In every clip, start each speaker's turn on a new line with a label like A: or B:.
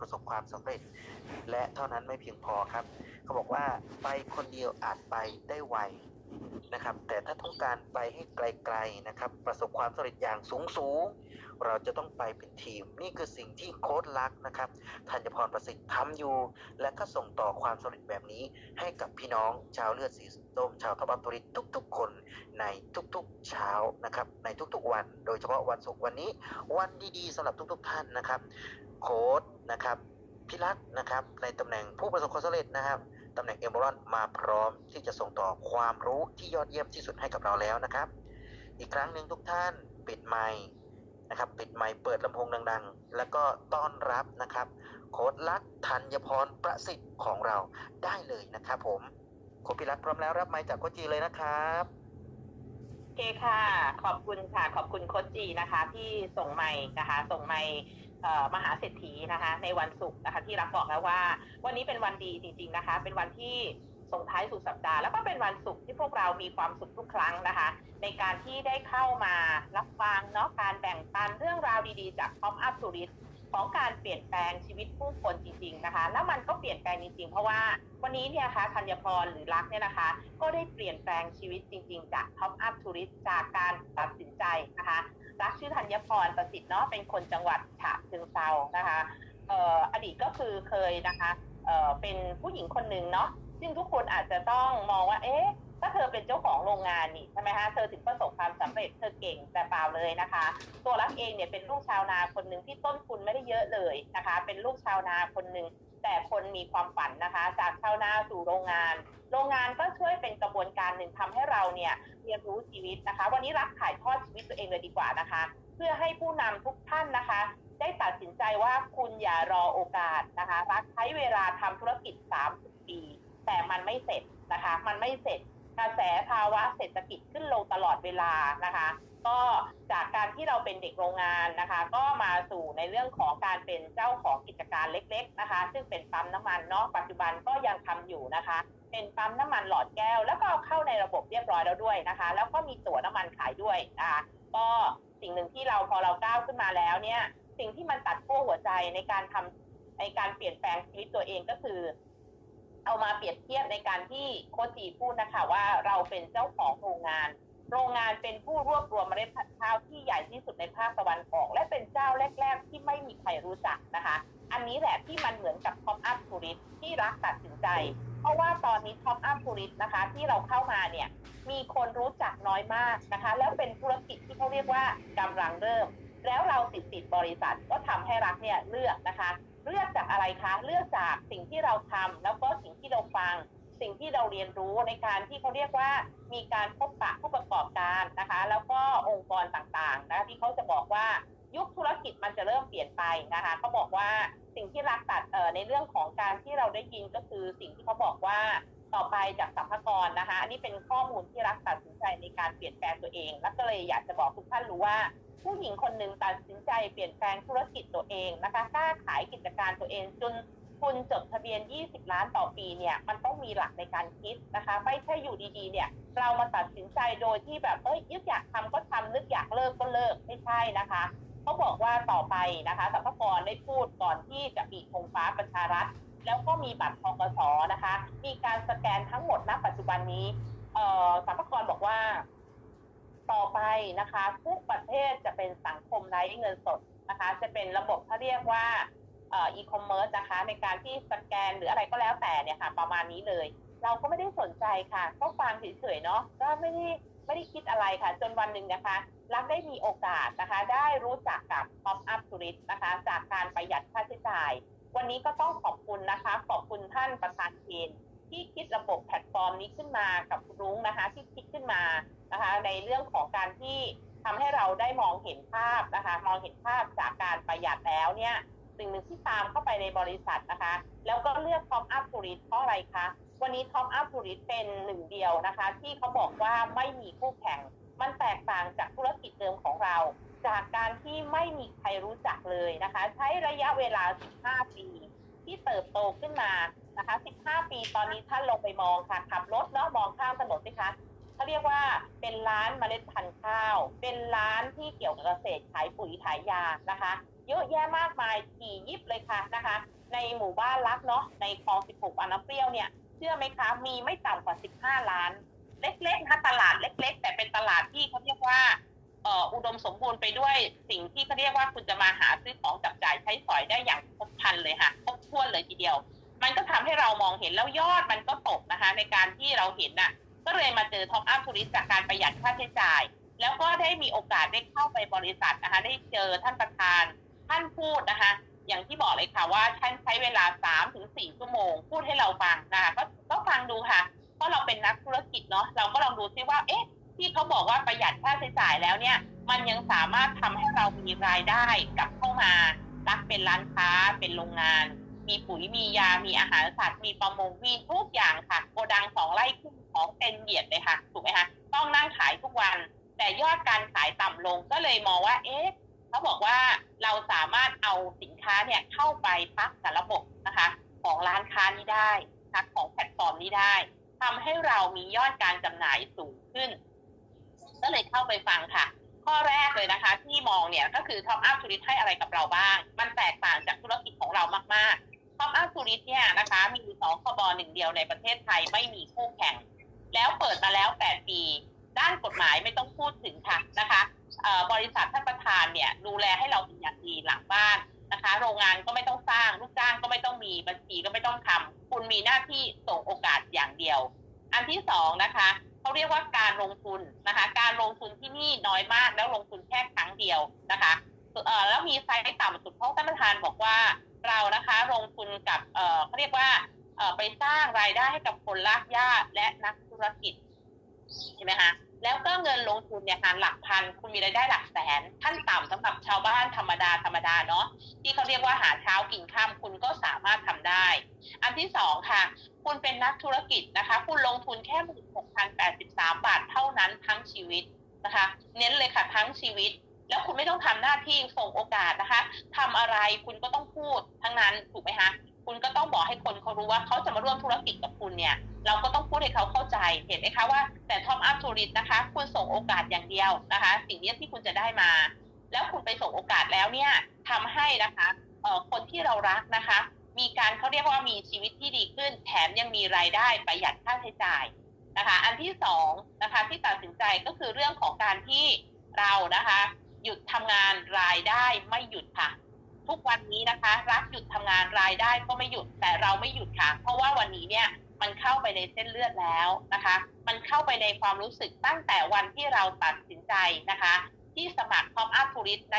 A: ประสบความสำเร็จ และเท่านั้นไม่เพียงพอครับ เขาบอกว่าไปคนเดียวอาจไปได้ไวนะครับ แต่ถ้าต้องการไปให้ไกลๆนะครับ ประสบความสำเร็จอย่างสูงสูงๆเราจะต้องไปเป็นทีม นี่คือสิ่งที่โค้ดลักนะครับธัญพรประสิทธิ์ทำอยู่ และก็ส่งต่อความสำเร็จแบบนี้ ให้กับพี่น้องชาวเลือดสีส้มชาวทัพอัมตุริทุกๆ คนในทุกๆเช้านะครับ ในทุกๆวัน โดยเฉพาะวันศุกร์วันนี้ วันดีๆสำหรับทุกๆท่านนะครับ โค้ดนะครับพิรัตนะครับในตำแหน่งผู้ประสบความสำเร็จนะครับตำแหน่งเอมเบอรอนมาพร้อมที่จะส่งต่อความรู้ที่ยอดเยี่ยมที่สุดให้กับเราแล้วนะครับ อีกครั้งหนึ่งทุกท่านปิดไมค์นะครับปิดไมค์เปิดลำโพงดัง ๆ แล้วก็ต้อนรับนะครับโค้ดลักษ์ธัญพรประสิทธิ์ของเราได้เลยนะครับผมโค้ดพิรัตพร้อมแล้วรับไมค์จากโค้ชจีเลยนะครับ
B: โอเคค่ะ ขอบคุณค่ะ ขอบคุณโคชจีนะคะ ที่ส่งไมค์นะคะ ส่งไมค์ มหาเศรษฐีนะคะในวันศุกร์นะคะที่รับบอกแล้วว่า วันนี้เป็นวันดีจริง ๆนะคะ เป็นวันที่ส่งท้ายสู่สัปดาห์แล้วก็เป็นวันศุกร์ที่พวกเรามีความสุขทุกครั้งนะคะ ในการที่ได้เข้ามารับฟังเนาะการแบ่งปันเรื่องราวดีๆ จากท็อปอัพสุริส ของการเปลี่ยนแปลงชีวิตผู้คนจริง ๆนะคะ แล้วมันก็เปลี่ยนแปลงจริงๆ เพราะว่าวันนี้เนี่ยนะคะธัญพรหรือรักเนี่ยนะคะ ก็ได้เปลี่ยนแปลงชีวิตจริง ๆ จากท็อปอัพทูริสจากการตัดสินใจนะคะรักชื่อธัญพรประสิทธิ์เนาะเป็นคนจังหวัดฉะเชิงเซานะคะเอ่ออดีตก็คือเคยนะคะเอ่อเป็นผู้หญิงคนหนึ่งเนาะซึ่งทุกคนอาจจะต้องมองว่าเอ๊ะ ถ้าเธอเป็นเจ้าของโรงงานนี่ใช่ไหมคะเธอถึงประสบความสำเร็จเธอเก่งแต่เปล่าเลยนะคะ ตัวรักเองเนี่ยเป็นลูกชาวนาคนหนึ่งที่ต้นทุนไม่ได้เยอะเลยนะคะ เป็นลูกชาวนาคนหนึ่งแต่คนมีความฝันนะคะ จากชาวนาสู่โรงงาน โรงงานก็ช่วยเป็นกระบวนการหนึ่งทำให้เราเนี่ยเรียนรู้ชีวิตนะคะ วันนี้รักถ่ายทอดชีวิตตัวเองเลยดีกว่านะคะ เพื่อให้ผู้นำทุกท่านนะคะได้ตัดสินใจว่าคุณอย่ารอโอกาสนะคะ รักใช้เวลาทำธุรกิจ 30 ปี แต่มันไม่เสร็จนะคะ มันไม่เสร็จ กระแสภาวะเศรษฐกิจขึ้นลงตลอดเวลานะคะ ก็จากการที่เราเป็นเด็กโรงงานนะคะ ก็มาสู่ในเรื่องของการเป็นเจ้าของกิจการเล็ก ๆนะคะ ซึ่งเป็นปั๊มน้ำมันเนาะปัจจุบันก็ยังทำอยู่นะคะ เป็นปั๊มน้ำมันหลอดแก้ว แล้วก็เข้าในระบบเรียบร้อยแล้วด้วยนะคะ แล้วก็มีตั๋วน้ำมันขายด้วยนะคะก็สิ่งหนึ่งที่เราพอเราก้าวขึ้นมาแล้วเนี่ยสิ่งที่มันตัดขั้วหัวใจในการทำในการเปลี่ยนแปลงชีวิตตัวเองก็คือ เอามาเปรียบเทียบในการที่โคจีพูดนะคะว่าเราเป็นเจ้าของโรงงาน โรงงานเป็นผู้รวบรวมเมล็ดพันธุ์ข้าวที่ใหญ่ที่สุดในภาคตะวันออก และเป็นเจ้าแรก ๆ ที่ไม่มีใครรู้จักนะคะ อันนี้แหละที่มันเหมือนกับท็อปอัพทูริสที่รักตัดสินใจ เพราะว่าตอนนี้ท็อปอัพทูริสนะคะ ที่เราเข้ามาเนี่ยมีคนรู้จักน้อยมากนะคะ แล้วเป็นธุรกิจที่เขาเรียกว่ากำลังเริ่ม แล้วเราติดติดบริษัทก็ทำให้รักเนี่ยเลือกนะคะ เลือกจากอะไรคะ เลือกจากสิ่งที่เราทำแล้วก็สิ่งที่เราฟัง สิ่งที่เราเรียนรู้ในการที่เขาเรียกว่ามีการพบปะผู้ประกอบการนะคะ แล้วก็องค์กรต่างๆนะที่เขาจะบอกว่ายุคธุรกิจมันจะเริ่มเปลี่ยนไปนะคะเขาบอกว่าสิ่งที่รักตัดในเรื่องของการที่เราได้ยินก็คือสิ่งที่เขาบอกว่า ต่อไปจากสัมภากรนะคะ อันนี้เป็นข้อมูลที่รักตัดสินใจในการเปลี่ยนแปลงตัวเอง แล้วก็เลยอยากจะบอกทุกท่านรู้ว่า ผู้หญิงคนหนึ่งตัดสินใจเปลี่ยนแปลงธุรกิจตัวเองนะคะกล้าขายกิจการตัวเองจนคุณจดทะเบียน 20 ล้านต่อปีเนี่ย มันต้องมีหลักในการคิดนะคะ ไม่ใช่อยู่ดีๆ เนี่ย เรามาตัดสินใจโดยที่แบบเอ้ยยึดอยากทำก็ทำนึกอยากเลิกก็เลิกไม่ใช่นะคะเขาบอกว่าต่อไปนะคะสัมภากรได้พูดก่อนที่จะมีธงฟ้าประชารัฐ แล้วก็มีบัตรทกสนะคะ มีการสแกนทั้งหมดณปัจจุบันนี้เออสัมภากรบอกว่าต่อไปนะคะทุกประเทศจะเป็นสังคมไร้เงินสดนะคะ จะเป็นระบบที่เรียกว่าเอ่อีคอมเมิร์ซนะคะ ในการที่สแกนหรืออะไรก็แล้วแต่เนี่ยค่ะ ประมาณนี้เลย เราก็ไม่ได้สนใจค่ะ ก็ฟังเฉยๆเนาะก็ไม่ได้ไม่ได้คิดอะไรค่ะ จนวันหนึ่งนะคะรักได้มีโอกาสนะคะ ได้รู้จักกับ Top Up Tourist นะคะ จากการประหยัดค่าใช้จ่าย วันนี้ก็ต้องขอบคุณนะคะ ขอบคุณท่านประธานเคนที่คิดระบบแพลตฟอร์มนี้ขึ้นมากับคุณรุ้งนะคะ ที่คิดขึ้นมานะคะ ในเรื่องของการที่ทำให้เราได้มองเห็นภาพนะคะ มองเห็นภาพจากการประหยัดแล้วเนี่ยสิ่งหนึ่งที่ตามเข้าไปในบริษัทนะคะ แล้วก็เลือก Top Up Tourist เพราะอะไรคะวันนี้ Top Up Tourist เป็นหนึ่งเดียวนะคะ ที่เขาบอกว่าไม่มีคู่แข่ง มันแตกต่างจากธุรกิจเดิมของเรา จากการที่ไม่มีใครรู้จักเลยนะคะ ใช้ระยะเวลา 15 ปี ที่เติบโตขึ้นมานะคะ 15 ปีตอนนี้ท่านลงไปมองค่ะ ขับรถเนาะมองข้ามถนนสิคะเขาเรียกว่าเป็นร้านเมล็ดพันธุ์ข้าว เป็นร้านที่เกี่ยวกับเกษตรขายปุ๋ยขายยานะคะ เยอะแยะมากมายถี่ยิบเลยค่ะนะคะ ในหมู่บ้านรักเนาะในคลอง 16บางน้ำเปรี้ยวเนี่ยเชื่อไหมคะมีไม่ต่ำกว่า 15 ล้าน เล็กๆนะคะตลาดเล็ก ๆ แต่เป็นตลาดที่เขาเรียกว่า อุดมสมบูรณ์ไปด้วยสิ่งที่เขาเรียกว่าคุณจะมาหาซื้อของจับจ่ายใช้สอยได้อย่างครบครันเลยค่ะครบถ้วนเลยทีเดียว มันก็ทำให้เรามองเห็นแล้วยอดมันก็ตกนะคะ ในการที่เราเห็นน่ะ ก็เลยมาเจอท็อปอัพทูริสจากการประหยัดค่าใช้จ่าย แล้วก็ได้มีโอกาสได้เข้าไปบริษัทนะคะ ได้เจอท่านประธาน ท่านพูดนะคะ อย่างที่บอกเลยค่ะว่าท่านใช้เวลา3ถึง4ชั่วโมง พูดให้เราฟังนะคะก็ก็ฟังดูค่ะเพราะเราเป็นนักธุรกิจเนาะเราก็ลองดูซิว่าเอ๊ะ ที่เขาบอกว่าประหยัดค่าใช้จ่ายแล้วเนี่ย มันยังสามารถทำให้เรามีรายได้กลับเข้ามารักเป็นร้านค้าเป็นโรงงาน มีปุ๋ยมียา มีอาหารสัตว์มีประมงมีทุกอย่างค่ะโกดังสองไร่ครึ่งของเต็มเหยียดเลยค่ะถูกไหมคะต้องนั่งขายทุกวัน แต่ยอดการขายต่ำลงก็เลยมองว่า เอ๊ะเขาบอกว่าเราสามารถเอาสินค้าเนี่ยเข้าไปพักกับระบบนะคะ ของร้านค้านี้ได้นะคะของแพลตฟอร์มนี้ได้ทำให้เรามียอดการจำหน่ายสูงขึ้น ก็เลยเข้าไปฟังค่ะ ข้อแรกเลยนะคะ ที่มองเนี่ยก็คือท็อปอัพ o ูริสให้อะไรกับเราบ้าง มันแตกต่างจากธุรกิจของเรามากๆท็อปอัพ o ูริสเนี่ยนะคะ มีสองขบหนึ่งเดียวในประเทศไทยไม่มีคู่แข่ง แล้วเปิดมาแล้ว 8 ปี ด้านกฎหมายไม่ต้องพูดถึงค่ะนะคะบริษัทท่านประธานเนี่ยดูแลให้เราเป็นอย่างดีหลังบ้านนะคะ โรงงานก็ไม่ต้องสร้างลูกจ้างก็ไม่ต้องมีบัญชีก็ไม่ต้องทำคุณมีหน้าที่ส่งโอกาสอย่างเดียว อันที่สองนะคะ เขาเรียกว่าการลงทุนนะคะ การลงทุนที่นี่น้อยมากแล้วลงทุนแค่ครั้งเดียวนะคะเออแล้วมีไซส์ต่ำสุดเพราะท่านประธานบอกว่าเรานะคะลงทุนกับเออเขาเรียกว่าเออไปสร้างรายได้ให้กับคนลากหญ้าและนักธุรกิจใช่ไหมคะแล้วก็เงินลงทุนเนี่ยคะหลักพัน คุณมีรายได้หลักแสนขั้นต่ำสำหรับชาวบ้านธรรมดาธรรมดาเนาะที่เขาเรียกว่าหาเช้ากินข้ามคุณก็สามารถทำได้ อันที่สองค่ะ คุณเป็นนักธุรกิจนะคะ คุณลงทุนแค่หมื่นหกพันแปดสิบสามบาทเท่านั้นทั้งชีวิตนะคะ เน้นเลยค่ะทั้งชีวิต แล้วคุณไม่ต้องทำหน้าที่ส่งโอกาสนะคะทำอะไรคุณก็ต้องพูดทั้งนั้นถูกไหมคะคุณก็ต้องบอกให้คนเขารู้ว่าเขาจะมาร่วมธุรกิจกับคุณเนี่ย เราก็ต้องพูดให้เขาเข้าใจเห็นไหมคะว่าแต่ท็อปอัพทูริสนะคะ คุณส่งโอกาสอย่างเดียวนะคะ สิ่งนี้ที่คุณจะได้มา แล้วคุณไปส่งโอกาสแล้วเนี่ยทำให้นะคะคนที่เรารักนะคะ มีการเขาเรียกว่ามีชีวิตที่ดีขึ้น แถมยังมีรายได้ประหยัดค่าใช้จ่ายนะคะอันที่สองนะคะที่ตัดสินใจก็คือเรื่องของการที่เรานะคะหยุดทำงานรายได้ไม่หยุดค่ะ ทุกวันนี้นะคะ รักหยุดทำงานรายได้ก็ไม่หยุดแต่เราไม่หยุดค่ะ เพราะว่าวันนี้เนี่ยมันเข้าไปในเส้นเลือดแล้วนะคะ มันเข้าไปในความรู้สึกตั้งแต่วันที่เราตัดสินใจนะคะ ที่สมัคร Top Up Tourist ใน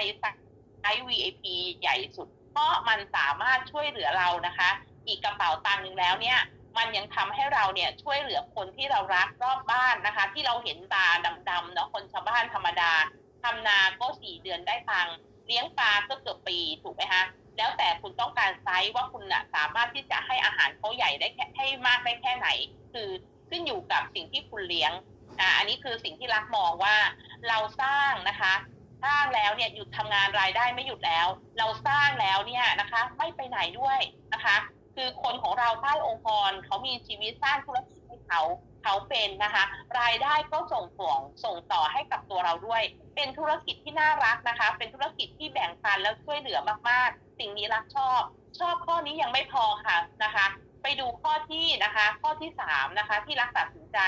B: ไซต์ VIP ใหญ่สุด เพราะมันสามารถช่วยเหลือเรานะคะ อีกกระเป๋าตังค์หนึ่งแล้วเนี่ยมันยังทำให้เราเนี่ยช่วยเหลือคนที่เรารักรอบบ้านนะคะ ที่เราเห็นตาดำๆเนาะคนชาวบ้านธรรมดาทำนาก็สี่เดือนได้ตังค์เลี้ยงปลาก็เกือบปีถูกไหมคะแล้วแต่คุณต้องการไซส์ว่าคุณน่ะสามารถที่จะให้อาหารเขาใหญ่ได้แค่ให้มากได้แค่ไหน คือขึ้นอยู่กับสิ่งที่คุณเลี้ยงอ่าอันนี้คือสิ่งที่รักมองว่าเราสร้างนะคะ สร้างแล้วเนี่ยหยุดทำงานรายได้ไม่หยุดแล้ว เราสร้างแล้วเนี่ยนะคะ ไม่ไปไหนด้วยนะคะ คือคนของเราใต้องค์กรเขามีชีวิตสร้างธุรกิจให้เขาเขาเป็นนะคะ รายได้ก็ส่งต่อส่งต่อให้กับตัวเราด้วย เป็นธุรกิจที่น่ารักนะคะ เป็นธุรกิจที่แบ่งปันแล้วช่วยเหลือมากๆ สิ่งนี้รักชอบ ชอบข้อนี้ยังไม่พอค่ะนะคะ ไปดูข้อที่นะคะ ข้อที่สามนะคะที่รักตัดสินใจ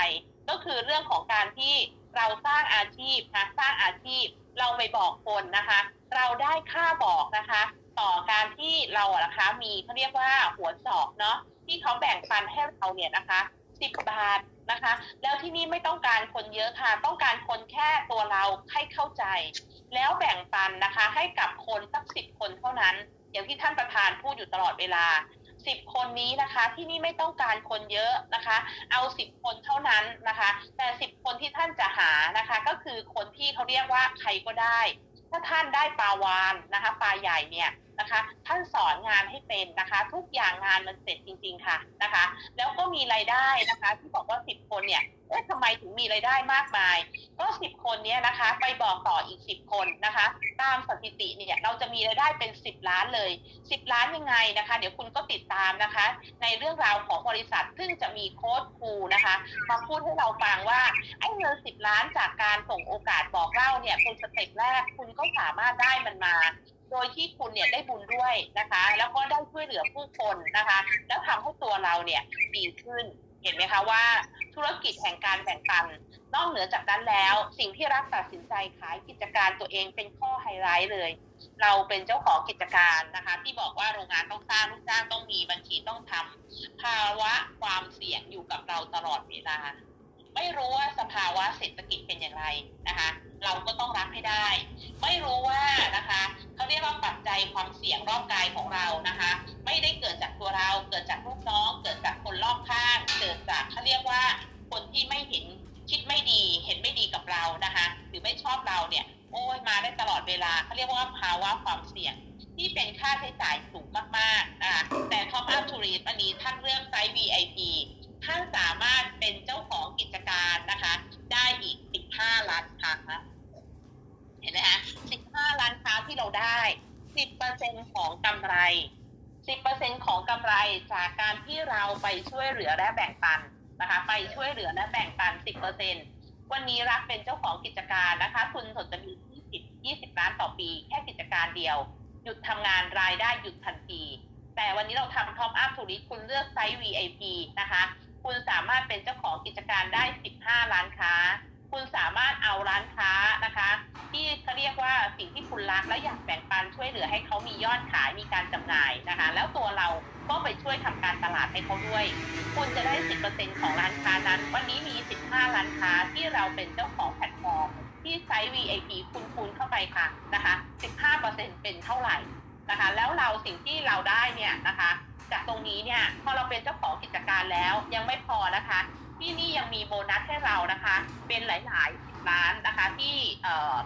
B: ก็คือเรื่องของการที่เราสร้างอาชีพนะสร้างอาชีพ เราไปบอกคนนะคะ เราได้ค่าบอกนะคะ ต่อการที่เราอะนะคะ มีเขาเรียกว่าหัวจอกเนาะที่เขาแบ่งปันให้เราเนี่ยนะคะสิบบาทนะคะ แล้วที่นี่ไม่ต้องการคนเยอะค่ะ ต้องการคนแค่ตัวเราให้เข้าใจ แล้วแบ่งปันนะคะ ให้กับคนสักสิบคนเท่านั้น อย่างที่ท่านประธานพูดอยู่ตลอดเวลา สิบคนนี้นะคะ ที่นี่ไม่ต้องการคนเยอะนะคะ เอาสิบคนเท่านั้นนะคะ แต่สิบคนที่ท่านจะหานะคะ ก็คือคนที่เขาเรียกว่าใครก็ได้ ถ้าท่านได้ปลาวานนะคะปลาใหญ่เนี่ย นะคะ ท่านสอนงานให้เป็นนะคะ ทุกอย่างงานมันเสร็จจริง ๆค่ะนะคะ แล้วก็มีรายได้นะคะ ที่บอกว่าสิบคนเนี่ยเอ๊ะทำไมถึงมีรายได้มากมาย ก็สิบคนเนี้ยนะคะ ไปบอกต่ออีกสิบคนนะคะ ตามสถิติเนี่ยเราจะมีรายได้เป็นสิบล้านเลยสิบล้านยังไงนะคะ เดี๋ยวคุณก็ติดตามนะคะ ในเรื่องราวของบริษัทซึ่งจะมีโค้ดครูนะคะมาพูดให้เราฟังว่าไอ้เงินสิบล้านจากการส่งโอกาสบอกเล่าเนี่ยเป็นสเต็ปแรกคุณก็สามารถได้มันมา โดยที่คุณเนี่ยได้บุญด้วยนะคะ แล้วก็ได้ช่วยเหลือผู้คนนะคะ แล้วทำให้ตัวเราเนี่ยดีขึ้นเห็นไหมคะว่าธุรกิจแห่งการแบ่งปัน นอกเหนือจากนั้นแล้ว สิ่งที่รักตัดสินใจขายกิจการตัวเองเป็นข้อไฮไลท์เลย เราเป็นเจ้าของกิจการนะคะ ที่บอกว่าโรงงานต้องสร้างลูกจ้างต้องมีบัญชีต้องทำภาวะความเสี่ยงอยู่กับเราตลอดเวลา ไม่รู้ว่าสภาวะเศรษฐกิจเป็นอย่างไรนะคะ เราก็ต้องรับให้ได้ ไม่รู้ว่านะคะเขาเรียกว่าปัจจัยความเสี่ยงรอบกายของเรานะคะ ไม่ได้เกิดจากตัวเรา เกิดจากลูกน้อง เกิดจากคนรอบข้าง เกิดจากเขาเรียกว่า คนที่ไม่เห็นคิดไม่ดีเห็นไม่ดีกับเรานะคะ หรือไม่ชอบเราเนี่ย โอ้ยมาได้ตลอดเวลาเขาเรียกว่าภาวะความเสี่ยงที่เป็นค่าใช้จ่ายสูงมากๆนะคะแต่ Top Up Tourist อันนี้ท่านเลือกไซส์ VIP ท่านสามารถเป็นเจ้าของกิจการนะคะ ได้อีก 15 ล้านค้าเห็นไหมคะ 15 ล้านค้าที่เราได้ 10%ของกำไร 10%ของกำไรจากการที่เราไปช่วยเหลือและแบ่งปันนะคะ ไปช่วยเหลือและแบ่งปัน 10%วันนี้รักเป็นเจ้าของกิจการนะคะ คุณสดจะมี 20 20 ล้านต่อปี แค่กิจการเดียว หยุดทำงานรายได้หยุดทันทีแต่วันนี้เราทำท็อปอัพทูริสคุณเลือกไซส์ VIP นะคะ คุณสามารถเป็นเจ้าของกิจการได้ 15 ร้านค้า คุณสามารถเอาร้านค้านะคะ ที่เขาเรียกว่าสิ่งที่คุณรักและอยากแบ่งปันช่วยเหลือให้เขามียอดขายมีการจำหน่ายนะคะ แล้วตัวเราก็ไปช่วยทำการตลาดให้เขาด้วย คุณจะได้ 10%ของร้านค้านั้น วันนี้มี 15 ร้านค้าที่เราเป็นเจ้าของแพลตฟอร์มที่ไซส์ VIP คุณคูณเข้าไปค่ะนะคะ 15%เป็นเท่าไหร่นะคะ แล้วเราสิ่งที่เราได้เนี่ยนะคะ จากตรงนี้เนี่ยพอเราเป็นเจ้าของกิจการแล้วยังไม่พอนะคะ ที่นี่ยังมีโบนัสให้เรานะคะ เป็นหลายๆสิบล้านนะคะ ที่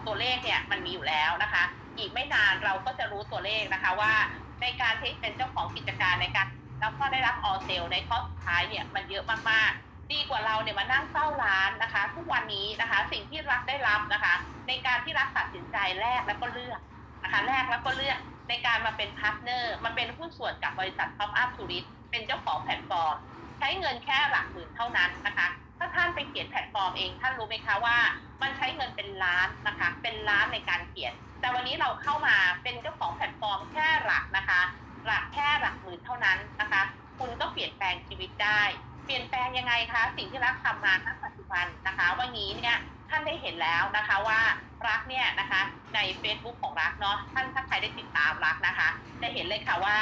B: ตัวเลขเนี่ยมันมีอยู่แล้วนะคะ อีกไม่นานเราก็จะรู้ตัวเลขนะคะว่าในการที่เป็นเจ้าของกิจการในการแล้วก็ได้รับออเซลในข้อสุดท้ายเนี่ยมันเยอะมากๆ ดีกว่าเราเนี่ยมานั่งเฝ้าร้านนะคะ ทุกวันนี้นะคะ สิ่งที่รักได้รับนะคะ ในการที่รักตัดสินใจแลกแล้วก็เลือกนะคะแลกแล้วก็เลือก ในการมาเป็นพาร์ทเนอร์มาเป็นหุ้นส่วนกับบริษัท Top Up Tourist เป็นเจ้าของแพลตฟอร์ม ใช้เงินแค่หลักหมื่นเท่านั้นนะคะ ถ้าท่านไปเขียนแพลตฟอร์มเองท่านรู้ไหมคะว่ามันใช้เงินเป็นล้านนะคะ เป็นล้านในการเขียน แต่วันนี้เราเข้ามาเป็นเจ้าของแพลตฟอร์มแค่หลักนะคะ หลักแค่หลักหมื่นเท่านั้นนะคะ คุณก็เปลี่ยนแปลงชีวิตได้ เปลี่ยนแปลงยังไงคะ สิ่งที่รักทำมาณปัจจุบันนะคะ วันนี้เนี่ย ท่านได้เห็นแล้วนะคะว่ารักเนี่ยนะคะใน Facebook ของรักเนาะท่านถ้าใครได้ติดตามรักนะคะ จะเห็นเลยค่ะว่า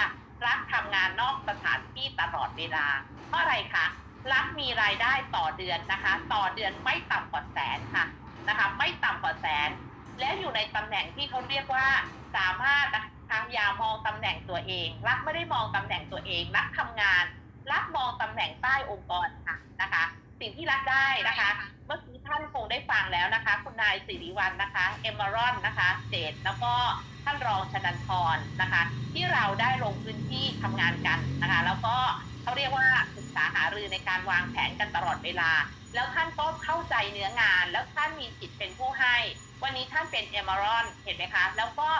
B: รักทำงานนอกสถานที่ตลอดเวลา เพราะอะไรคะรักมีรายได้ต่อเดือนนะคะ ต่อเดือนไม่ต่ำกว่าแสนค่ะนะคะ ไม่ต่ำกว่าแสน และอยู่ในตำแหน่งที่เขาเรียกว่าสามารถนะคะอย่ามองตำแหน่งตัวเอง รักไม่ได้มองตำแหน่งตัวเอง รักทำงาน รักมองตำแหน่งใต้องค์กรค่ะนะคะ สิ่งที่รักได้นะคะ เมื่อกี้ท่านคงได้ฟังแล้วนะคะ คุณนายสิริวัลนะคะ เอมเมอรอนนะคะเจดแล้วก็ท่านรองชนันทรนะคะ ที่เราได้ลงพื้นที่ทำงานกันนะคะ แล้วก็เขาเรียกว่าศึกษาหารือในการวางแผนกันตลอดเวลา แล้วท่านก็เข้าใจเนื้องาน แล้วท่านมีจิตเป็นผู้ให้ วันนี้ท่านเป็นเอมเมอรอนเห็นไหมคะ แล้วก็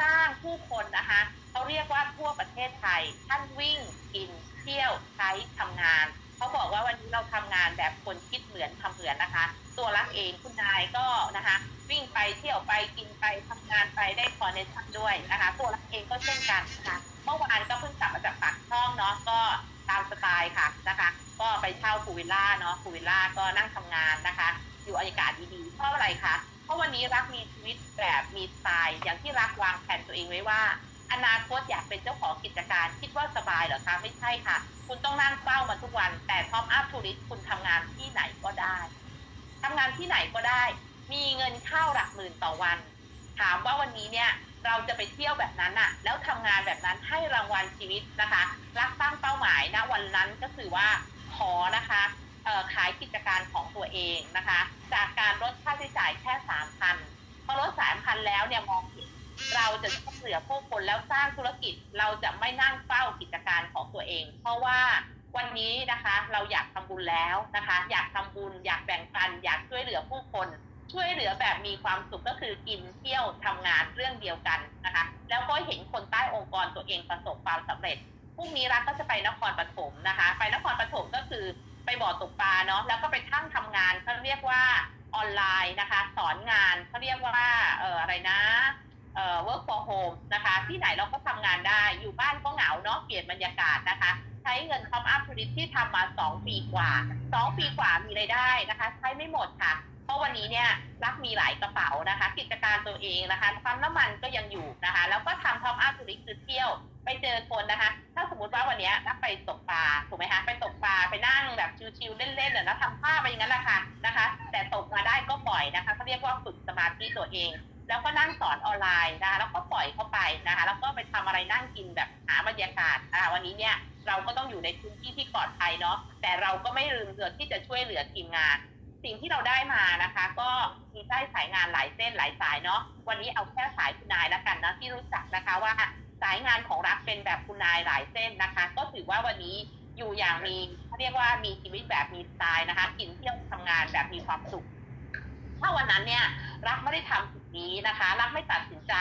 B: สร้างผู้คนนะคะเขาเรียกว่าทั่วประเทศไทย ท่านวิ่งกินเที่ยวใช้ทำงาน เขาบอกว่าวันนี้เราทำงานแบบคนคิดเหมือนทำเหมือนนะคะ ตัวรักเองคุณนายก็นะคะ วิ่งไปเที่ยวไปกินไปทำงานไปได้คอนเนคชั่นด้วยนะคะ ตัวรักเองก็เช่นกันนะคะเมื่อวานก็เพิ่งกลับมาจากปากช่องเนาะก็ตามสไตล์ค่ะนะคะ ก็ไปเช่าพูวิลล่าเนาะพูวิลล่าก็นั่งทำงานนะคะ อยู่บรรยากาศดีๆเพราะอะไรคะเพราะวันนี้รักมีชีวิตแบบมีสไตล์ อย่างที่รักวางแผนตัวเองไว้ว่า อนาคตอยากเป็นเจ้าของกิจการ คิดว่าสบายเหรอคะไม่ใช่ค่ะ คุณต้องนั่งเฝ้ามาทุกวัน แต่ท็อปอัพทูริสคุณทำงานที่ไหนก็ได้ทำงานที่ไหนก็ได้ มีเงินเข้าหลักหมื่นต่อวัน ถามว่าวันนี้เนี่ยเราจะไปเที่ยวแบบนั้นอะแล้วทำงานแบบนั้นให้รางวัลชีวิตนะคะ รักตั้งเป้าหมายนะวันนั้นก็คือว่าขอนะคะขายกิจการของตัวเองนะคะ จากการลดค่าใช้จ่ายแค่สามพันพอลดสามพันแล้วเนี่ยมองเห็น เราจะช่วยเหลือผู้คนแล้วสร้างธุรกิจ เราจะไม่นั่งเฝ้ากิจการของตัวเอง เพราะว่าวันนี้นะคะเราอยากทำบุญแล้วนะคะ อยากทำบุญ อยากแบ่งปัน อยากช่วยเหลือผู้คน ช่วยเหลือแบบมีความสุขก็คือกินเที่ยวทำงานเรื่องเดียวกันนะคะ แล้วก็เห็นคนใต้องค์กรตัวเองประสบความสำเร็จพรุ่งนี้รักก็จะไปนครปฐมนะคะ ไปนครปฐมก็คือไปบ่อตกปลาเนาะแล้วก็ไปทั้งทำงานเขาเรียกว่าออนไลน์นะคะ สอนงานเขาเรียกว่าเอออะไรนะ เอ่อ work from home นะคะ ที่ไหนเราก็ทำงานได้ อยู่บ้านก็เหงาเนาะ เปลี่ยนบรรยากาศนะคะ ใช้เงิน top up to date ที่ทำมา 2 ปีกว่า 2 ปีกว่ามีรายได้นะคะ ใช้ไม่หมดค่ะ เพราะวันนี้เนี่ยรักมีหลายกระเป๋านะคะ กิจการตัวเองนะคะปั๊มน้ำมันก็ยังอยู่นะคะ แล้วก็ทำ top up to date คือเที่ยว ไปเจอคนนะคะ ถ้าสมมติว่าวันนี้รักไปตกปลา ถูกไหมคะ ไปตกปลา ไปนั่งแบบชิวๆเล่นๆแล้วทำผ้าไปอย่างนั้นแหละค่ะนะคะ แต่ตกมาได้ก็ปล่อยนะคะเขาเรียกว่าฝึกสมาธิตัวเอง แล้วก็นั่งสอนออนไลน์นะคะแล้วก็ปล่อยเข้าไปนะคะแล้วก็ไปทำอะไรนั่งกินแบบหาบรรยากาศอ่าวันนี้เนี่ยเราก็ต้องอยู่ในพื้นที่ที่ปลอดภัยเนาะแต่เราก็ไม่ลืมเกิดที่จะช่วยเหลือทีมงาน สิ่งที่เราได้มานะคะ ก็มีใต้สายงานหลายเส้นหลายสายเนาะวันนี้เอาแค่สายคุณนายแล้วกันนะที่รู้จักนะคะว่าสายงานของรักเป็นแบบคุณนายหลายเส้นนะคะ ก็ถือว่าวันนี้อยู่อย่างมีเขาเรียกว่ามีชีวิตแบบมีสไตล์นะคะ กินเที่ยวทำงานแบบมีความสุข ถ้าวันนั้นเนี่ยรักไม่ได้ทำสิ่งนี้นะคะ รักไม่ตัดสินใจ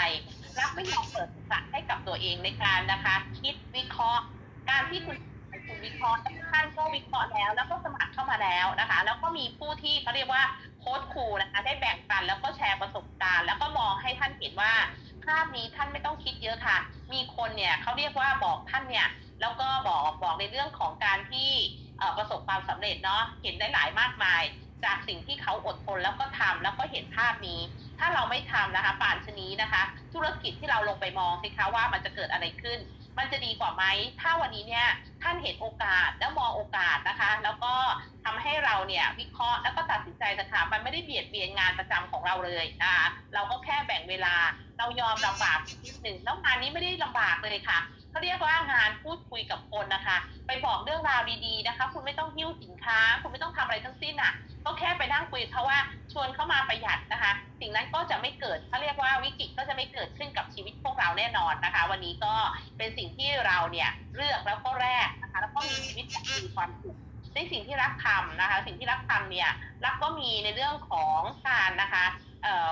B: รักไม่ยอมเปิดโอกาสให้กับตัวเองในการนะคะ คิดวิเคราะห์ การที่คุณคุณวิเคราะห์ท่านก็วิเคราะห์แล้ว แล้วก็สมัครเข้ามาแล้วนะคะ แล้วก็มีผู้ที่เขาเรียกว่าโค้ชครูนะคะได้แบ่งปันแล้วก็แชร์ประสบการณ์ แล้วก็มองให้ท่านเห็นว่าภาพนี้ท่านไม่ต้องคิดเยอะค่ะ มีคนเนี่ยเขาเรียกว่าบอกท่านเนี่ยแล้วก็บอกบอกในเรื่องของการที่ประสบความสำเร็จเนาะเห็นได้หลายมากมาย จากสิ่งที่เขาอดทนแล้วก็ทำแล้วก็เห็นภาพนี้ ถ้าเราไม่ทำนะคะป่านชนี้นะคะ ธุรกิจที่เราลงไปมองสิคะว่ามันจะเกิดอะไรขึ้น มันจะดีกว่าไหมถ้าวันนี้เนี่ยท่านเห็นโอกาสแล้วมองโอกาสนะคะ แล้วก็ทำให้เราเนี่ยวิเคราะห์แล้วก็ตัดสินใจนะคะมันไม่ได้เบียดเบียนงานประจำของเราเลยนะคะเราก็แค่แบ่งเวลา เรายอมลำบากนิดหนึ่งแล้วงานนี้ไม่ได้ลำบากเลยค่ะ เขาเรียกว่างานพูดคุยกับคนนะคะ ไปบอกเรื่องราวดีๆนะคะ คุณไม่ต้องหิ้วสินค้า คุณไม่ต้องทำอะไรทั้งสิ้นอะก็แค่ไปนั่งคุยกับเขาว่าชวนเข้ามาประหยัดนะคะ สิ่งนั้นก็จะไม่เกิดเขาเรียกว่าวิกฤตก็จะไม่เกิดขึ้นกับชีวิตพวกเราแน่นอนนะคะ วันนี้ก็เป็นสิ่งที่เราเนี่ยเลือกแล้วก็แรกนะคะ แล้วก็มีชีวิตอย่มีความสุขในสิ่งที่รักทำนะคะ สิ่งที่รักทำเนี่ยรักก็มีในเรื่องของการนะคะ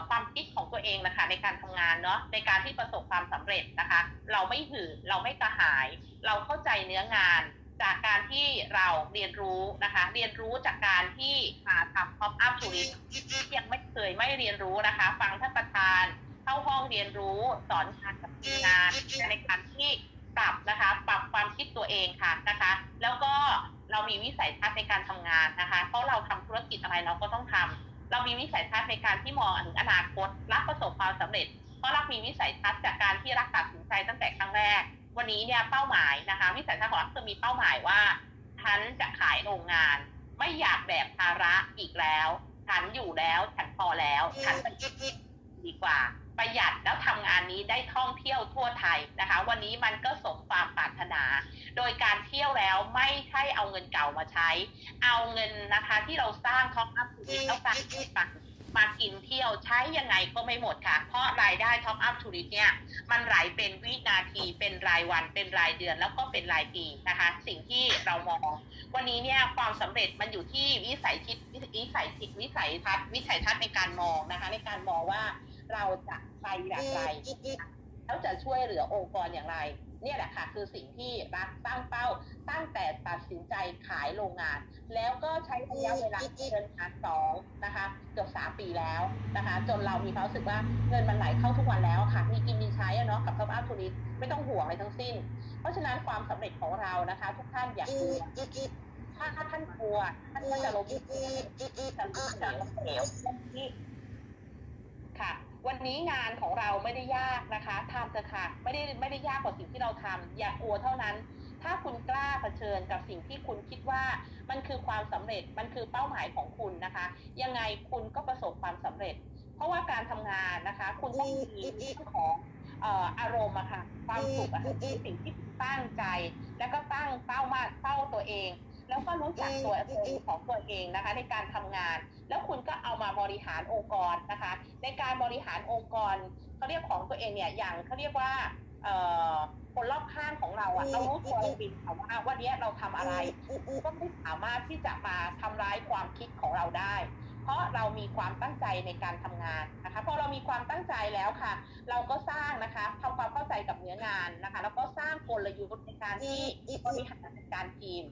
B: ความคิดของตัวเองนะคะในการทำงานเนาะในการที่ประสบความสำเร็จนะคะ เราไม่หืดเราไม่กระหาย เราเข้าใจเนื้องาน จากการที่เราเรียนรู้นะคะ เรียนรู้จากการที่ทำ pop up to read ยังไม่เคยไม่เรียนรู้นะคะ ฟังท่านประธาน เข้าห้องเรียนรู้สอนงานกับทีมงานในการที่ปรับนะคะปรับความคิดตัวเองค่ะนะคะ แล้วก็เรามีวิสัยทัศน์ในการทำงานนะคะ เพราะเราทำธุรกิจอะไรเราก็ต้องทำ เรามีวิสัยทัศน์ในการที่มองถึงอนาคตรักประสบความสำเร็จ เพราะรักมีวิสัยทัศน์จากการที่รักตัดสินใจตั้งแต่ครั้งแรก วันนี้เนี่ยเป้าหมายนะคะ วิสัยทัศน์ของรักคือมีเป้าหมายว่าฉันจะขายโรงงาน ไม่อยากแบกภาระอีกแล้ว ฉันอยู่แล้ว ฉันพอแล้ว ฉันจะดีกว่า ประหยัดแล้วทำงานนี้ได้ท่องเที่ยวทั่วไทยนะคะ วันนี้มันก็สมความปรารถนา โดยการเที่ยวแล้วไม่ใช่เอาเงินเก่ามาใช้ เอาเงินนะคะที่เราสร้างท็อปอัพทูริแล้วการปันมากินเที่ยวใช้ยังไงก็ไม่หมดค่ะ เพราะรายได้ท็อปอัพทูริเนี่ยมันไหลเป็นวินาทีเป็นรายวันเป็นรายเดือนแล้วก็เป็นรายปีนะคะ สิ่งที่เรามอง วันนี้เนี่ยความสำเร็จมันอยู่ที่วิสัยทิศวิสัยทิศวิสัยทัศน์วิสัยทัศน์ในการมองนะคะ ในการมองว่า เราจะไปอย่างไรแล้วจะช่วยเหลือองค์กรอย่างไร เนี่ยแหละค่ะ คือสิ่งที่รักตั้งเป้า ตั้งแต่ตัดสินใจขายโรงงาน แล้วก็ใช้ระยะเวลาเดินทางสองนะคะ เกือบสามปีแล้วนะคะ จนเรามีความรู้สึกว่าเงินมันไหลเข้าทุกวันแล้วค่ะ มีกินมีใช้อะเนาะกับท็อปอัพทูริสไม่ต้องห่วงอะไรทั้งสิ้น เพราะฉะนั้นความสำเร็จของเรานะคะ ทุกท่านอย่ากลัวถ้าถ้าท่านกลัวท่านก็จะล้มจะจะล้มเหลวที่ค่ะ วันนี้งานของเราไม่ได้ยากนะคะทำเถอะค่ะไม่ได้ไม่ได้ยากกว่าสิ่งที่เราทำอย่ากลัวเท่านั้น ถ้าคุณกล้าเผชิญกับสิ่งที่คุณคิดว่ามันคือความสำเร็จมันคือเป้าหมายของคุณนะคะ ยังไงคุณก็ประสบความสำเร็จ เพราะว่าการทำงานนะคะ คุณต้องมีเรื่องของเอ่ออารมณ์อะค่ะความสุขอะค่ะคือสิ่งที่คุณตั้งใจ แล้วก็ตั้งเป้ามาเป้าตัวเอง แล้วก็รู้จักตัวเองของตัวเองนะคะในการทำงาน แล้วคุณก็เอามาบริหารองค์กรนะคะ ในการบริหารองค์กรเขาเรียกของตัวเองเนี่ยอย่างเขาเรียกว่าเอ่อคนรอบข้างของเราอะเรารู้ตัวเองค่ะว่าวันนี้เราทำอะไรก็ไม่สามารถที่จะมาทำร้ายความคิดของเราได้ เพราะเรามีความตั้งใจในการทำงานนะคะพอเรามีความตั้งใจแล้วค่ะ เราก็สร้างนะคะทำความเข้าใจกับเนื้องานนะคะ แล้วก็สร้างกลยุทธ์ในการที่บริหารจัดการทีม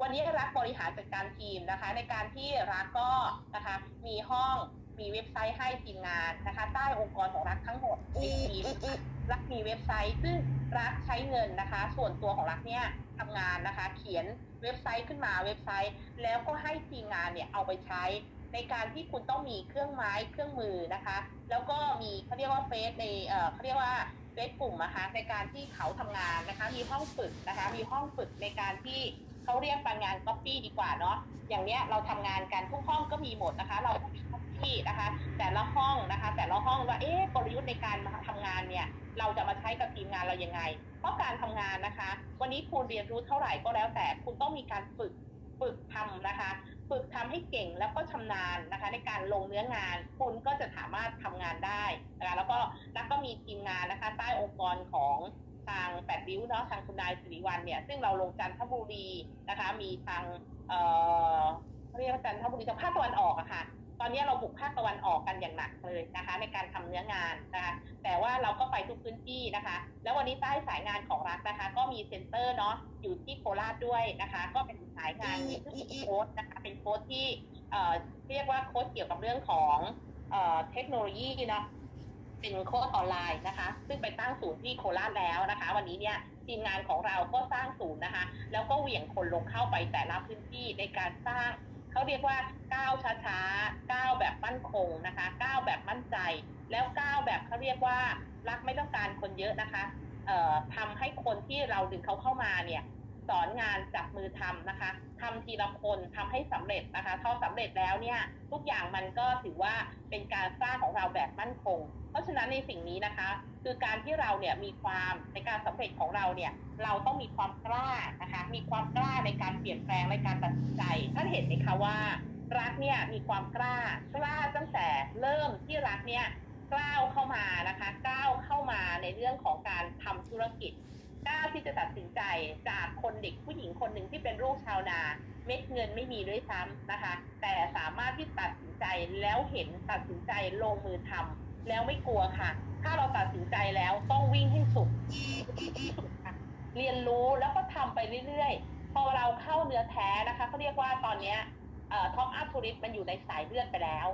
B: วันนี้รักบริหารจัดการทีมนะคะ ในการที่รักก็นะคะมีห้องมีเว็บไซต์ให้ทีมงานนะคะใต้องค์กรของรักทั้งหมดมีทีมรักมีเว็บไซต์ ซึ่งรักใช้เงินนะคะ ส่วนตัวของรักเนี่ยทำงานนะคะ เขียนเว็บไซต์ขึ้นมาเว็บไซต์ แล้วก็ให้ทีมงานเนี่ยเอาไปใช้ ในการที่คุณต้องมีเครื่องไม้เครื่องมือนะคะ แล้วก็มีเขาเรียกว่าเฟซในเออเขาเรียกว่าเฟซกลุ่มนะคะในการที่เขาทำงานนะคะ มีห้องฝึกนะคะ มีห้องฝึกในการที่ เขาเรียกปงานก๊อปปี้ดีกว่าเนาะอย่างเนี้ยเราทำงานกันทุกห้องก็มีหมดนะคะ เราก็มีก๊อปปี้นะคะ แต่ละห้องนะคะ แต่ละห้องว่าเอ๊ะกลยุทธ์ในการมาทำงานเนี่ยเราจะมาใช้กับทีมงานเรายังไง เพราะการทำงานนะคะ วันนี้คุณเรียนรู้เท่าไหร่ก็แล้ว แต่คุณต้องมีการฝึกฝึกทำนะคะ ฝึกทำให้เก่งแล้วก็ชำนาญนะคะ ในการลงเนื้องาน คุณก็จะสามารถทำงานได้นะคะแล้วก็แล้วก็มีทีมงานนะคะ ใต้องค์กรของ ทางแปดริ้วเนาะทางคุณนายสิริวัลเนี่ยซึ่งเราลงจันทบุรีนะคะ มีทางเอ่อเขาเรียกว่าจันทบุรีทางภาคตะวันออกอะค่ะ ตอนนี้เราบุกภาคตะวันออกกันอย่างหนักเลยนะคะ ในการทำเนื้องานนะคะ แต่ว่าเราก็ไปทุกพื้นที่นะคะ แล้ววันนี้ใต้สายงานของรัฐนะคะ ก็มีเซ็นเตอร์เนาะอยู่ที่โคราชด้วยนะคะ ก็เป็นสายงานที่เป็นโค้ดนะคะ เป็นโค้ดที่เอ่อเรียกว่าโค้ดเกี่ยวกับเรื่องของเอ่อเทคโนโลยีเนาะ เป็นโค้ดออนไลน์นะคะ ซึ่งไปตั้งศูนย์ที่โคราชแล้วนะคะ วันนี้เนี่ยทีมงานของเราก็สร้างศูนย์นะคะ แล้วก็เหวี่ยงคนลงเข้าไปแต่ละพื้นที่ในการสร้างเขาเรียกว่าก้าวช้าๆก้าวแบบมั่นคงนะคะก้าวแบบมั่นใจ แล้วก้าวแบบเขาเรียกว่ารักไม่ต้องการคนเยอะนะคะเอ่อทำให้คนที่เราดึงเขาเข้ามาเนี่ย สอนงานจับมือทำนะคะทำทีละคนทำให้สำเร็จนะคะพอสำเร็จแล้วเนี่ยทุกอย่างมันก็ถือว่าเป็นการสร้างของเราแบบมั่นคง เพราะฉะนั้นในสิ่งนี้นะคะ คือการที่เราเนี่ยมีความในการสำเร็จของเราเนี่ยเราต้องมีความกล้านะคะ มีความกล้าในการเปลี่ยนแปลงในการตัดสินใจท่านเห็นไหมคะว่า รักเนี่ยมีความกล้ากล้าตั้งแต่เริ่มที่รักเนี่ยก้าวเข้ามานะคะก้าวเข้ามาในเรื่องของการทำธุรกิจ ล้าที่จะตัดสินใจจากคนเด็กผู้หญิงคนหนึ่งที่เป็นลูกชาวนา เม็ดเงินไม่มีด้วยซ้ำนะคะ แต่สามารถที่ตัดสินใจแล้วเห็นตัดสินใจลงมือทำแล้วไม่กลัวค่ะ ถ้าเราตัดสินใจแล้วต้องวิ่งให้สุดเรียนรู้แล้วก็ทำไปเรื่อยๆ พอเราเข้าเนื้อแท้นะคะเขาเรียกว่าตอนนี้ท็อปอัพทูริสมันอยู่ในสายเลือดไปแล้ว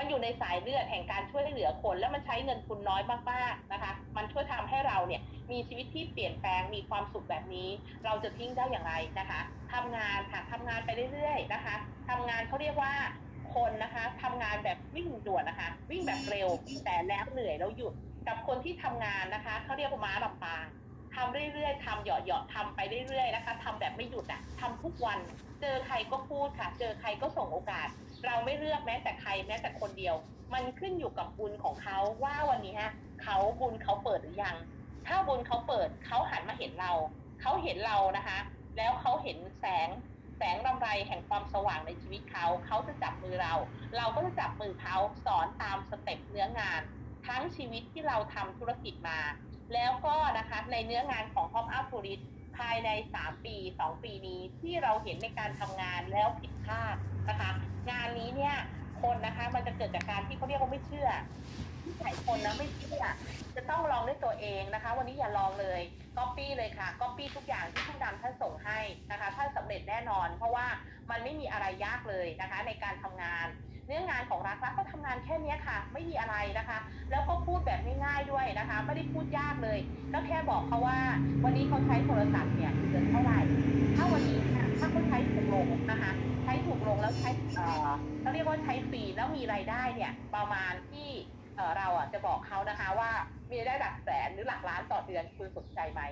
B: มันอยู่ในสายเลือดแห่งการช่วยเหลือคน แล้วมันใช้เงินทุนน้อยมากๆนะคะ มันช่วยทำให้เราเนี่ยมีชีวิตที่เปลี่ยนแปลงมีความสุขแบบนี้ เราจะทิ้งได้อย่างไรนะคะทำงานค่ะทำงานไปเรื่อยๆนะคะทำงานเขาเรียกว่าคนนะคะทำงานแบบวิ่งด่วนนะคะ วิ่งแบบเร็วแต่แล้วเหนื่อยแล้วหยุดกับคนที่ทำงานนะคะเขาเรียกว่าม้าลำปางทำเรื่อยๆทำเหยาะๆทำไปเรื่อยๆนะคะทำแบบไม่หยุดอะทำทุกวัน เจอใครก็พูดค่ะ เจอใครก็ส่งโอกาส เราไม่เลือกแม้แต่ใครแม้แต่คนเดียว มันขึ้นอยู่กับบุญของเขาว่าวันนี้ฮะเขาบุญเขาเปิดหรือยัง ถ้าบุญเขาเปิดเขาหันมาเห็นเรา เขาเห็นเรานะคะ แล้วเขาเห็นแสงแสงรำไรแห่งความสว่างในชีวิตเขา เขาจะจับมือเรา เราก็จะจับมือเขาสอนตามสเต็ปเนื้องาน ทั้งชีวิตที่เราทำธุรกิจมา แล้วก็นะคะในเนื้องานของ Top Up Tourist ภายใน 3 ปี 2 ปีนี้ที่เราเห็นในการทำงานแล้วผิดพลาดนะคะงานนี้เนี่ยคนนะคะมันจะเกิดจากการที่เขาเรียกว่าไม่เชื่อที่หลายคนนะไม่เชื่อจะต้องลองด้วยตัวเองนะคะ วันนี้อย่าลองเลยก๊อปปี้เลยค่ะก๊อปปี้ทุกอย่างที่ผู้นำท่านส่งให้นะคะท่านสำเร็จแน่นอน เพราะว่ามันไม่มีอะไรยากเลยนะคะ ในการทำงาน เนื้องานของรักรักก็ทำงานแค่นี้ค่ะ ไม่มีอะไรนะคะ แล้วก็พูดแบบง่ายๆด้วยนะคะ ไม่ได้พูดยากเลย ก็แค่บอกเขาว่า วันนี้เขาใช้โทรศัพท์เนี่ยเดือนเท่าไหร่ ถ้าวันนี้ถ้าเขาใช้ถูกลงนะคะ ใช้ถูกลงแล้วใช้เออเขาเรียกว่าใช้ฟรีแล้วมีรายได้เนี่ยประมาณที่เเราอะจะบอกเขานะคะว่ามีรายได้หลักแสนหรือหลักล้านต่อเดือนคุณสนใจไหม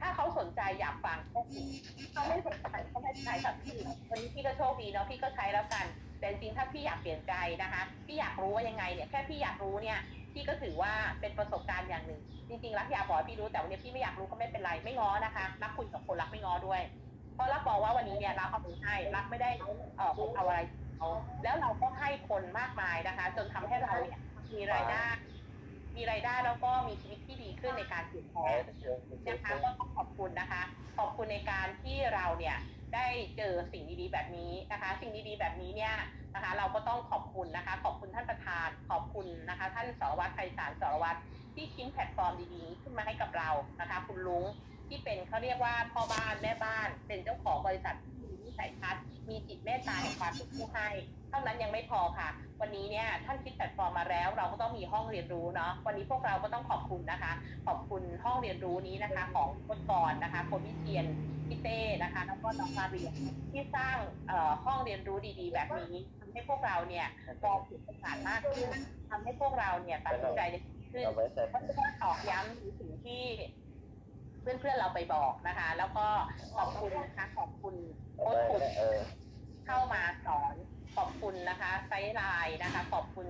B: ถ้าเขาสนใจอยากฟังก็คือเขาไม่สนใจเขาไม่ใช้กับพี่วันนี้พี่ก็โชคดีเนาะพี่ก็ใช้แล้วกัน แต่จริงถ้าพี่อยากเปลี่ยนใจนะคะพี่อยากรู้ว่ายังไงเนี่ยแค่พี่อยากรู้เนี่ยพี่ก็ถือว่าเป็นประสบการณ์อย่างหนึ่ง จริงๆรักอยากบอกพี่รู้แต่วันนี้พี่ไม่อยากรู้ก็ไม่เป็นไรไม่ง้อนะคะ รักคุยกับคนรักไม่ง้อด้วย เพราะรักบอกว่าวันนี้เนี่ยรักเอามือให้รักไม่ได้เอ่อเอาอะไรเอาแล้วเราก็ให้คนมากมายนะคะ จนทำให้เราเนี่ยมีรายได้ มีรายได้แล้วก็มีชีวิตที่ดีขึ้นในการเปลี่ยนแปลงนะคะก็ต้องขอบคุณนะคะ ขอบคุณในการที่เราเนี่ยได้เจอสิ่งดีๆแบบนี้นะคะ สิ่งดีๆแบบนี้เนี่ยนะคะ เราก็ต้องขอบคุณนะคะ ขอบคุณท่านประธานขอบคุณนะคะ ท่านสรวัตรไพศาลสรวัตรที่คิดแพลตฟอร์มดีๆขึ้นมาให้กับเรานะคะ คุณลุงที่เป็นเขาเรียกว่าพ่อบ้านแม่บ้าน เป็นเจ้าของบริษัทมีนิสัยทัศน์มีจิตเมตตาในความเป็นผู้ให้ เท่านั้นยังไม่พอค่ะ วันนี้เนี่ยท่านคิดแพลตฟอร์มมาแล้ว เราก็ต้องมีห้องเรียนรู้เนาะวันนี้พวกเราก็ต้องขอบคุณนะคะ ขอบคุณห้องเรียนรู้นี้นะคะ ของคนกรนะคะคนวิเชียนพี่เต้นะคะแล้วก็น้องมาเรียนที่สร้างเอ่อห้องเรียนรู้ดีๆ แบบนี้ทำให้พวกเราเนี่ยมองถึงโอกาสมากขึ้นทำให้พวกเราเนี่ยตัดสินใจได้ดีขึ้น
C: เอาไว้ใส่
B: ก็จะตอกย้ำในสิ่งที่เพื่อนๆเราไปบอกนะคะ แล้วก็ขอบคุณนะคะขอบคุณ
C: เอา
B: โค้ช
C: ไว้
B: ขุน
C: เออ
B: เข้ามาสอน ขอบคุณนะคะไซไลน์นะคะ ขอบคุณ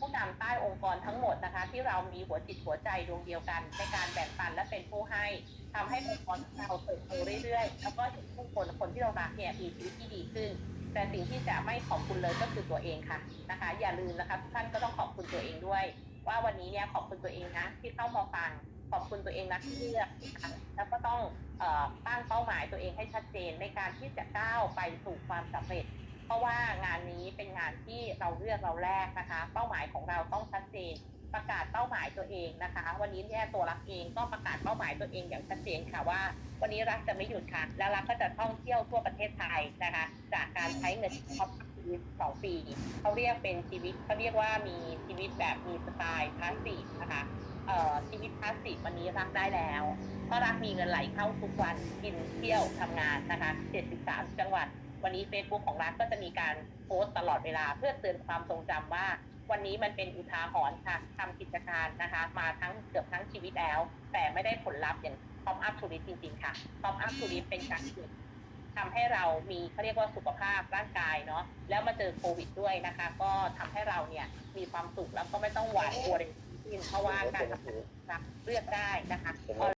B: ผู้นำใต้องค์กรทั้งหมดนะคะ ที่เรามีหัวจิตหัวใจดวงเดียวกัน ในการแบ่งปันและเป็นผู้ให้ทำให้องค์กรของเราเติบโตเรื่อยๆ แล้วก็เห็นผู้คนคนที่เรารักเนี่ยมีชีวิตที่ดีขึ้น แต่สิ่งที่จะไม่ขอบคุณเลยก็คือตัวเองค่ะนะคะ อย่าลืมนะคะทุกท่านก็ต้องขอบคุณตัวเองด้วย ว่าวันนี้เนี่ยขอบคุณตัวเองนะที่เข้ามาฟังขอบคุณตัวเองนะที่เลือกแล้วก็ต้องเอ่อตั้งเป้าหมายตัวเองให้ชัดเจนในการที่จะก้าวไปสู่ความสำเร็จ เพราะว่างานนี้เป็นงานที่เราเลือกเราแรกนะคะ เป้าหมายของเราต้องชัดเจนประกาศเป้าหมายตัวเองนะคะ วันนี้เนี่ยตัวรักเองก็ประกาศเป้าหมายตัวเองอย่างชัดเจนค่ะว่า วันนี้รักจะไม่หยุดค่ะ แล้วรักก็จะท่องเที่ยวทั่วประเทศไทยนะคะ จากการใช้เงินท็อปชีวิตสองปีเขาเรียกเป็นชีวิตเขาเรียกว่ามีชีวิตแบบมีสไตล์พาสซีฟนะคะเอ่อชีวิตพาสซีฟวันนี้รักได้แล้วเพราะรักมีเงินไหลเข้าทุกวันกินเที่ยวทำงานนะคะ 73 จังหวัด วันนี้ Facebook ของรักก็จะมีการโพสต์ตลอดเวลา เพื่อเตือนความทรงจำว่า วันนี้มันเป็นอุทาหรณ์ค่ะทำกิจการนะคะ มาทั้งเกือบทั้งชีวิตแล้ว แต่ไม่ได้ผลลัพธ์อย่างท็อปอัพทูริสจริงๆค่ะท็อปอัพทูริสเป็นการฝึกทำให้เรามีเขาเรียกว่าสุขภาพร่างกายเนาะแล้วมาเจอโควิดด้วยนะคะ ก็ทำให้เราเนี่ยมีความสุขแล้วก็ไม่ต้องหวาดกลัวเลยทั้งสิ้นเพราะว่าการทำงานเลือกได้นะคะ